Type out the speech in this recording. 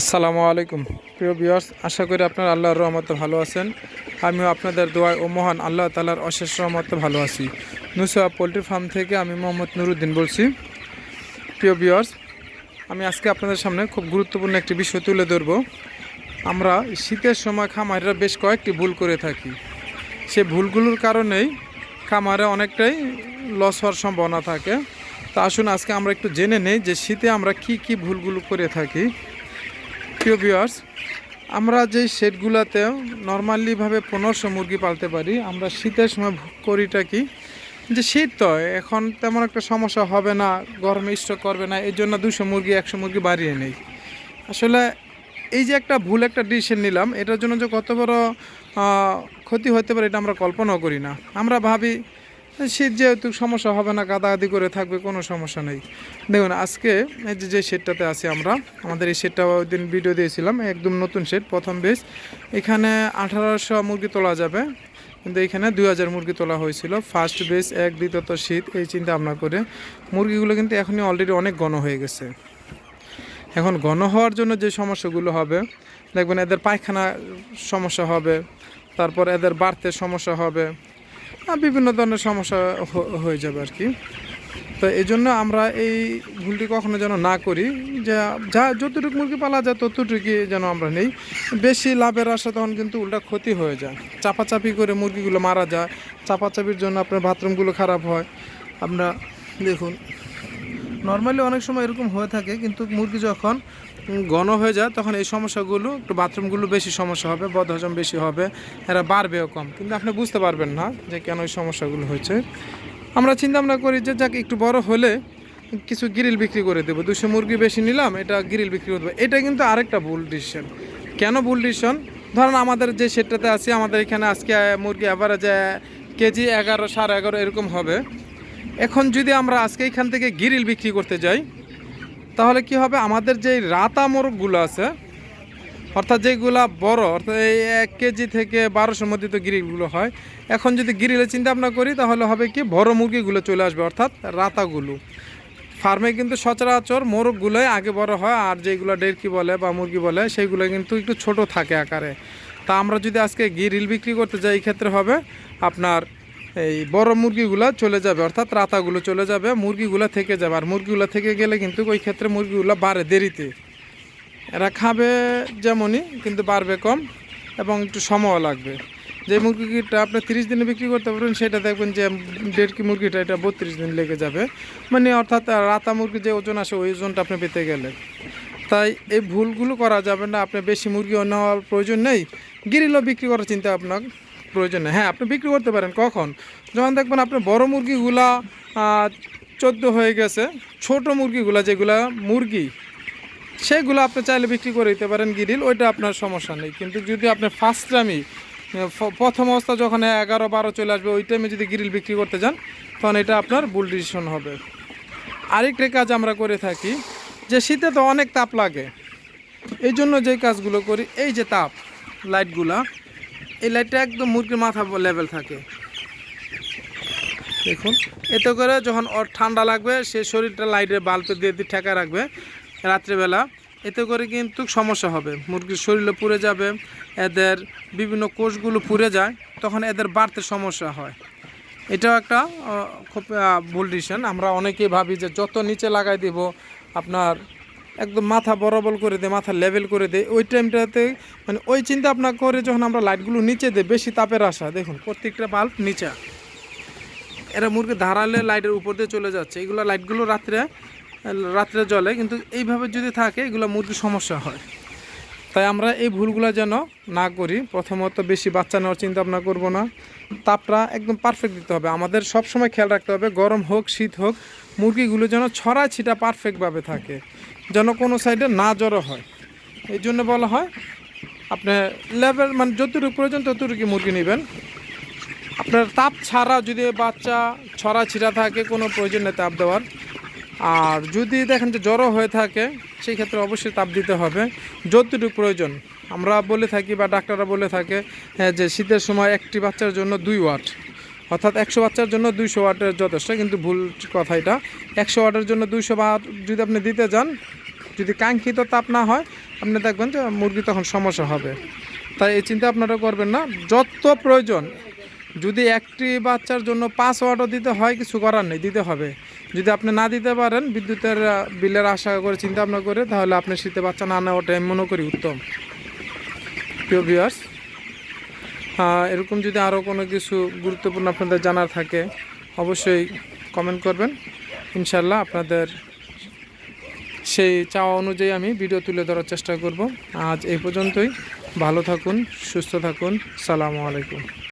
আসসালামু আলাইকুম। প্রিয় বিয়ার্স আশা করি আপনার আল্লাহর রহমতে ভালো আছেন। আমিও আপনাদের দোয়ায় ও মহান আল্লাহ তালার অশেষ রহমতে ভালো আছি। নুসা পোলট্রি ফার্ম থেকে আমি মোহাম্মদ নুরুদ্দিন বলছি। প্রিয় বিয়ার্স আমি আজকে আপনাদের সামনে খুব গুরুত্বপূর্ণ একটি বিষয় তুলে ধরব। আমরা শীতের সময় খামারিরা বেশ কয়েকটি ভুল করে থাকি। সে ভুলগুলোর কারণেই খামারে অনেকটাই লস হওয়ার সম্ভাবনা থাকে। তা আসুন আজকে আমরা একটু জেনে নেই যে শীতে আমরা কি কি ভুলগুলো করে থাকি। প্রিয় ভিউয়ার্স আমরা যেই শেডগুলোতে নর্মালিভাবে পনেরোশো মুরগি পালতে পারি, আমরা শীতের সময় ভোগ করিটা কি? যে শীত তো, এখন তেমন একটা সমস্যা হবে না, গরমে স্টক করবে না এই জন্য দুশো মুরগি, একশো মুরগি বাড়িয়ে নেই। আসলে এই যে একটা ভুল একটা ডিসিশন নিলাম, এটার জন্য যে কত বড় ক্ষতি হতে পারে এটা আমরা কল্পনাও করি না। আমরা ভাবি শীত যেহেতু সমস্যা হবে না, গাদাগাদি করে থাকবে, কোনো সমস্যা নেই। দেখুন, আজকে এই যে যে শেডটাতে আছি আমরা, আমাদের এই শেডটা ওই দিন ভিডিও দিয়েছিলাম, একদম নতুন শেড প্রথম বেশ এখানে আঠারোশো মুরগি তোলা যাবে, কিন্তু এখানে দুই হাজার মুরগি তোলা হয়েছিল। ফার্স্ট বেস এক, দ্বিতীয়ত শীত, এই চিন্তা ভাবনা করে। মুরগিগুলো কিন্তু এখনই অলরেডি অনেক ঘন হয়ে গেছে। এখন ঘন হওয়ার জন্য যে সমস্যাগুলো হবে, দেখবেন এদের পায়খানা সমস্যা হবে, তারপর এদের বাড়তে সমস্যা হবে বিভিন্ন ধরনের সমস্যা হয়ে যাবে আর কি। তো এই জন্য আমরা এই ভুলটি কখনো যেন না করি, যে, যা যতটুকু মুরগি পালা যায় ততটুকুই যেন আমরা নেই। বেশি লাভের আশা তখন কিন্তু উল্টা ক্ষতি হয়ে যায়। চাপাচাপি করে মুরগিগুলো মারা যায়। চাপাচাপির জন্য আপনার বাথরুমগুলো খারাপ হয়। আমরা দেখুন নর্মালি অনেক সময় এরকম হয়ে থাকে, কিন্তু মুরগি যখন ঘন হয়ে যায়, তখন এই সমস্যাগুলো, একটু বাথরুমগুলো বেশি সমস্যা হবে, বদহজম বেশি হবে, এরা বাড়বেও কম। কিন্তু আপনি বুঝতে পারবেন না যে কেন এই সমস্যাগুলো হয়েছে। আমরা চিন্তা ভাবনা করি যে যাক, একটু বড় হলে কিছু গ্রিল বিক্রি করে দেবো। দুশো মুরগি বেশি নিলাম, এটা গ্রিল বিক্রি করে দেবো। এটা কিন্তু আরেকটা ভুল ডিসিশন কেন ভুল ডিসিশন ধরেন আমাদের যে সেটটাতে আছি, আমাদের এখানে আজকে মুরগি অ্যাভারেজে কেজি এগারো, সাড়ে এগারো এরকম হবে। এখন যদি আমরা আজকে এখান থেকে গিরিল বিক্রি করতে যাই তাহলে কি হবে? আমাদের যে রাতা মোরগগুলো আছে, অর্থাৎ যেগুলা বড়, অর্থাৎ এই এক কেজি থেকে বারোশোর মধ্যে তো গিরিলগুলো হয়, এখন যদি গিরিলে চিন্তা ভাবনা করি, তাহলে হবে কি বড় মুরগিগুলো চলে আসবে, অর্থাৎ রাতাগুলো। ফার্মে কিন্তু সচরাচর মোরগগুলোই আগে বড় হয়, আর যেগুলো ডেরকি বলে বা মুরগি বলে, সেইগুলো কিন্তু একটু ছোট থাকে আকারে। তা আমরা যদি আজকে গিরিল বিক্রি করতে যাই, এই ক্ষেত্রে হবে আপনার এই বড় মুরগিগুলো চলে যাবে, অর্থাৎ রাতাগুলো চলে যাবে, মুরগিগুলো থেকে যাবে। আর মুরগিগুলো থেকে গেলে কিন্তু ওই ক্ষেত্রে মুরগিগুলো বাড়ে দেরিতে। এরা খাবে যেমনই, কিন্তু বাড়বে কম এবং একটু সময়ও লাগবে। যে মুরগিটা আপনি তিরিশ দিনে বিক্রি করতে পারবেন, সেটা দেখবেন যে দেড় কি মুরগিটা, এটা বত্রিশ দিন লেগে যাবে। মানে অর্থাৎ রাতা মুরগির যে ওজন আসে, ওই ওজনটা আপনি পেতে গেলে। তাই এই ভুলগুলো করা যাবে না। আপনি বেশি মুরগি নেওয়ার প্রয়োজন নেই। গিরিলও বিক্রি করার চিন্তা আপনার প্রয়োজন হ্যাঁ আপনি বিক্রি করতে পারেন, কখন? যখন দেখবেন আপনার বড় মুরগিগুলা চোদ্দ হয়ে গেছে। ছোট মুরগিগুলা যেগুলা মুরগি, সেগুলো আপনি চাইলে বিক্রি করে দিতে পারেন গিরিল, ওইটা আপনার সমস্যা নেই। কিন্তু যদি আপনি ফার্স্ট টাইমই প্রথম অবস্থা যখন এগারো বারো চলে আসবে, ওই টাইমে যদি গিরিল বিক্রি করতে যান, তখন এটা আপনার ভুল ডিসিশন হবে। আরেকটা কাজ আমরা করে থাকি, যে শীতে তো অনেক তাপ লাগে। এই জন্য যে কাজগুলো করি, এই যে তাপ লাইটগুলা এই লাইটটা একদম মুরগির মাথা লেভেল থাকে। দেখুন। এতে করে যখন ওর ঠান্ডা লাগবে সে শরীরটা লাইটের বাল্বে দিয়ে দিয়ে ঠেকা রাখবে রাত্রেবেলা। এতে করে কিন্তু সমস্যা হবে। মুরগির শরীরে পুড়ে যাবে এদের বিভিন্ন কোষগুলো পুড়ে যায় তখন এদের বাড়তে সমস্যা হয়। এটাও একটা খুব ভুল ডিসিশন আমরা অনেকেই ভাবি যে যত নিচে লাগাই দিব আপনার একদম মাথা বরাবর করে দেয়, মাথা লেভেল করে দেয়। ওই টাইমটাতে মানে ওই চিন্তা আপনার করে যখন আমরা লাইটগুলো নিচে দেয় বেশি তাপের আসা দেখুন, প্রত্যেকটা বাল্ব নিচা। এরা মুরগি ধারালে লাইটের উপর দিয়ে চলে যাচ্ছে। এগুলো লাইটগুলো রাত্রে রাত্রে জ্বলে। কিন্তু এইভাবে যদি থাকে, এগুলো মুরগির সমস্যা হয়। তাই আমরা এই ভুলগুলো যেন না করি, প্রথমত বেশি বাচ্চা নেওয়ার চিন্তা ভাবনা করব না। তাপটা একদম পারফেক্ট দিতে হবে। আমাদের সব সময় খেয়াল রাখতে হবে, গরম হোক, শীত হোক, মুরগিগুলো যেন ছড়া ছিটা পারফেক্টভাবে থাকে, যেন কোনো সাইডে না জড়ো হয়। এই জন্য বলা হয়, আপনি লেভেল মানে যতটুকু প্রয়োজন ততটুকু মুরগি নেবেন। আপনার তাপ ছাড়া যদি বাচ্চা ছড়া ছিটা থাকে, কোনো প্রয়োজন নেই তাপ দেওয়ার। আর যদি দেখেন যে জ্বরও হয়ে থাকে সেই ক্ষেত্রে অবশ্যই তাপ দিতে হবে। যতটুকু প্রয়োজন আমরা বলে থাকি বা ডাক্তাররা বলে থাকে হ্যাঁ, যে শীতের সময় একটি বাচ্চার জন্য দুই ওয়াট। অর্থাৎ একশো বাচ্চার জন্য দুইশো ওয়াটের যথেষ্ট কিন্তু ভুল কথা এটা। একশো ওয়াটের জন্য দুইশো ওয়াট যদি আপনি দিতে যান যদি কাঙ্ক্ষিত তাপ না হয় আপনি দেখবেন যে মুরগি তখন সমস্যা হবে। তাই এই চিন্তা আপনারা করবেন না। যত প্রয়োজন যদি একটি বাচ্চার জন্য পাঁচ ওয়াটও দিতে হয়, কিছু করার নেই, দিতে হবে। যদি আপনি না দিতে পারেন, বিদ্যুতের বিলের আশা করে চিন্তা ভাবনা করে, তাহলে আপনি শীতে বাচ্চা না নেওয়াটা আমি মনে করি উত্তম। প্রিয় ভিউয়ার্স এরকম যদি আরও কোনো কিছু গুরুত্বপূর্ণ আপনাদের জানার থাকে, অবশ্যই কমেন্ট করবেন। ইনশাল্লাহ আপনাদের সেই চাওয়া অনুযায়ী আমি ভিডিও তুলে ধরার চেষ্টা করব। আজ এই পর্যন্তই। ভালো থাকুন, সুস্থ থাকুন। সালামু আলাইকুম।